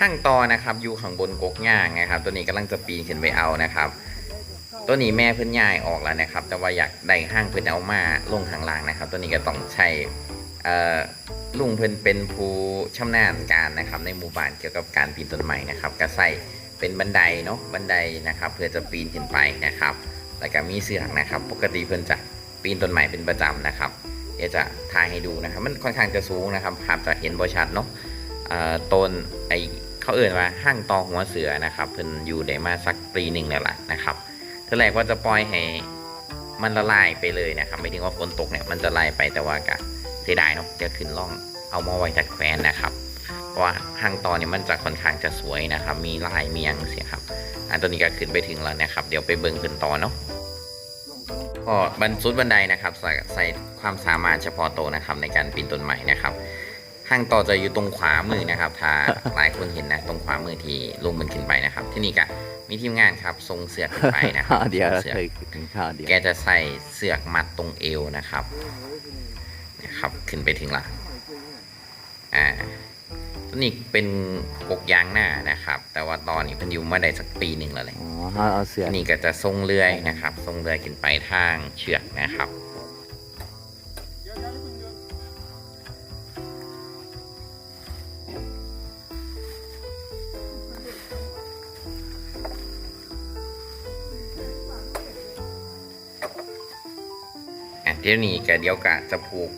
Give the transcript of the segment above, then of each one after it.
ห้างต่อนะครับอยู่ข้างบนกกย่างนะครับ ตัวนี้กำลังจะปีนขึ้นไปเอานะครับ ตัวนี้แม่เพิ่นยายออกแล้วนะครับ แต่ว่าอยากได้ห้างเพิ่นเอามาลงข้างล่างนะครับ ตัวนี้ก็ต้องใช้ลุงเพิ่นเป็นผู้ชำนาญการนะครับ ในหมู่บ้านเกี่ยวกับการปีนต้นไม้นะครับก็ใส่เป็นบันไดเนาะบันไดนะครับ เพื่อจะปีนขึ้นไปนะครับ แล้วก็มีเสือกนะครับ ปกติเพิ่นจะปีนต้นไม้เป็นประจำนะครับเดี๋ยวจะถ่ายให้ดูนะครับ มันค่อนข้างจะสูงนะครับภาพจะเห็นบ่ชัดเนาะต้นไอ เขาเอ่ยว่าห้างตอหัวเสือนะครับเพิ่นอยู่ได้มาสักปีหนึ่งแล้วล่ะนะครับเท่าแรกว่าจะปล่อยให้มันละลายไปเลยนะครับไม่ถึงว่าฝนตกเนี่ยมันจะลายไปแต่ว่ากะเสียดายเนาะเดี๋ยวขึ้นล่องเอามาไว้จัดแขวนนะครับเพราะว่าห้างตอเนี่ยมันจะค่อนข้างจะสวยนะครับ มีลายมียงเสียครับอันตัวนี้ก็ขึ้นไปถึงแล้วนะครับ เดี๋ยวไปเบิ่งขึ้นตอเนาะก็บรรสุดบันไดนะครับใส่ใส่ความสามารถเฉพาะตัวนะครับในการปีนต้นไม้นะครับ ห้างต่อจะอยู่ตรงขวามือนะครับ ถ้าหลายคนเห็นนะตรงขวามือที่ลงมันขึ้นไปนะครับ ที่นี่ก็มีทีมงานครับทรงเสือกขึ้นไปนะครัข้าวเดียวเสือกเคยถึงข้าวเดียวแกจะใส่เสือกมัดตรงเอวนะครับนะครับขึ้นไปถึงหลังอ่าตัวนี้เป็นกกยางหน้านะครับ แต่ว่าตอนนี้เพันอยู่มาได้สักปีหนึ่งแล้วเลยอ๋อเขาเอาเสืออันนี้ก็จะทรงเลื่อยนะครับทรงเลื่อยขึ้นไปทางเชือกนะครับ เดี๋ยวนี้ก็เดี๋ยวกะจะผูก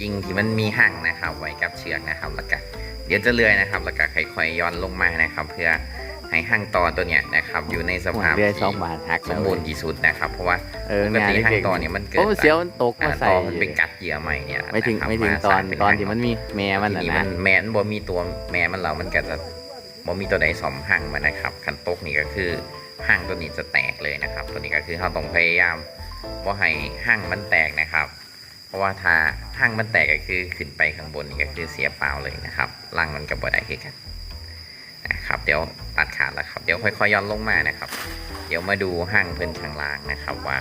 กิ่งที่มันมีห่างนะครับ ไว้กับเชือกนะครับ แล้วก็เดี๋ยวจะเลื่อยนะครับ แล้วก็ค่อยๆย้อนลงมานะครับ เพื่อให้ห่างตอตัวเนี้ยนะครับ อยู่ในสภาพเรือสองที่บาทหักสแล้มวบูรณ์ที่สุดนะครับ เพราะว่าเออปกติงานห่างเก่งตอเนี่ยมันเกิดโอ้เสียวมันตกอ่ามาใส่ตอมันไปกัดเหยื่อใหม่เนี่ยไม่ถึงนะครับไม่ถึงาตอนสร้างเป็ตอนห่างที่มันมีแม่มันทีน่ะนี้นะมันแม้นบ่มีตัวแม่มันเรามันก็จะบ่มีตัวใดสอมห่างมันนะครับคันตกนี่ก็คือห่างตัวนี้จะแตกเลยนะครับ ตัวนี้ก็คือเราต้องพยายาม ว่าให้ห่างมันแตกนะครับ เพราะว่าถ้าห่างมันแตกก็คือขึ้นไปข้างบนนี่ก็คือเสียเปล่าเลยนะครับล่างมันกับบ่ได้คือกันนะครับเดี๋ยวตัดขาดแล้วครับเดี๋ยวค่อยๆย้อนลงมานะครับ เดี๋ยวมาดูห่างเพิ่นข้างล่างนะครับ ว่า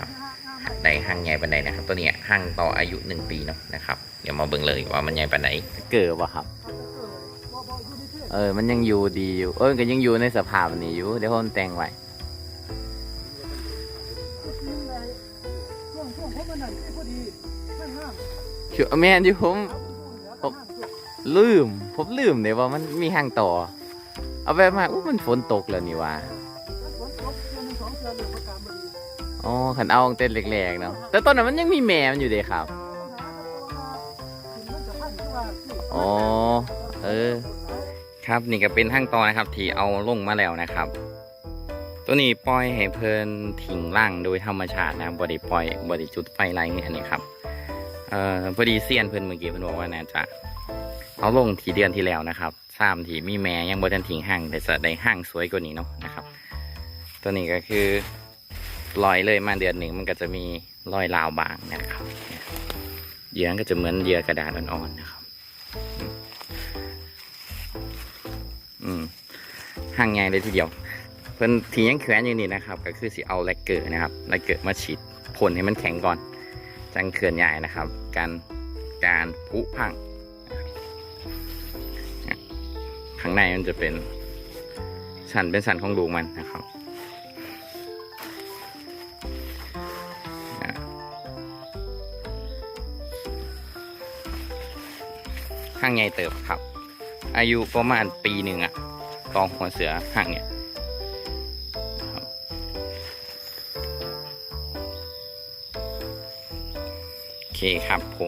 ได้ห่างใหญ่ปานใดนะครับ ตัวเนี้ยห่างต่ออายุหนึ่งปีเนาะนะครับ เดี๋ยวมาเบิ่งเลยว่ามันใหญ่ปานใดเกิดวะครับเออ มันยังอยู่ดีอยู่ เออก็ยังอยู่ในสภาพนี้อยู่ เดี๋ยวคนแต่งไว้ ช่วงช่วงเพราะมันนั่นพอดีห้ามห้ามชัวแม่นอยู่ผมผมลืม ผมลืมเลยว่ามันมีห้างต่อ เอาไปมาอู้มันฝนตกแล้วนี่ว่าฝนตกเดือนหนึ่งสองเดือนเนี่ยประกาศมาดีอ๋อขันเอาตั้งแต่แรกๆเนาะแต่ตอนนั้นมันยังมีแม่มันอยู่เด้ครับ ปัญหาครับเพราะว่าถึงมันจะพันที่ว่าที่ อ๋อ เออ ครับนี่ก็เป็นห้างต่อนะครับ ที่เอาลงมาแล้วนะครับ ตัวนี้ปล่อยให้เพลินทิ้งร่างโดยธรรมชาตินะครับบไดิปล่อยบไดิจุดไฟไรเงี้ยนี่ครับเอ่อพอดีเซียนเพิ่นเมื่อกี้เพิ่นบอกว่าน่าจะเอาลงทีเดือนที่แล้วนะครับสามทีมีแม่ยังบ่ทันทิ้งห่างแต่จะได้ห่างสวยกว่านี้เนาะนะครับ ตัวนี้ก็คือลอยเลยมาเดือนหนึ่งมันก็จะมีรอยราวบางนะครับเยเหยื่อก็จะเหมือนเหยื่อกระดาษอ่อนๆนะครับ อืมห่างใหญ่เลยทีเดียว เพิ่นทียังแขวนอยู่นี่นะครับ ก็คือสิเอาแลกเกอร์นะครับแลกเกอร์มาฉีดพ่นให้มันแข็งก่อน จังเขื่อนใหญ่นะครับ การการผุพังข้างในมันจะเป็นสันเป็นสันของลูกมันนะครับอะข้างใหญ่เติบครับ อายุประมาณปีหนึ่งอะตองหัวเสือห่างเนี่ย เคครับผม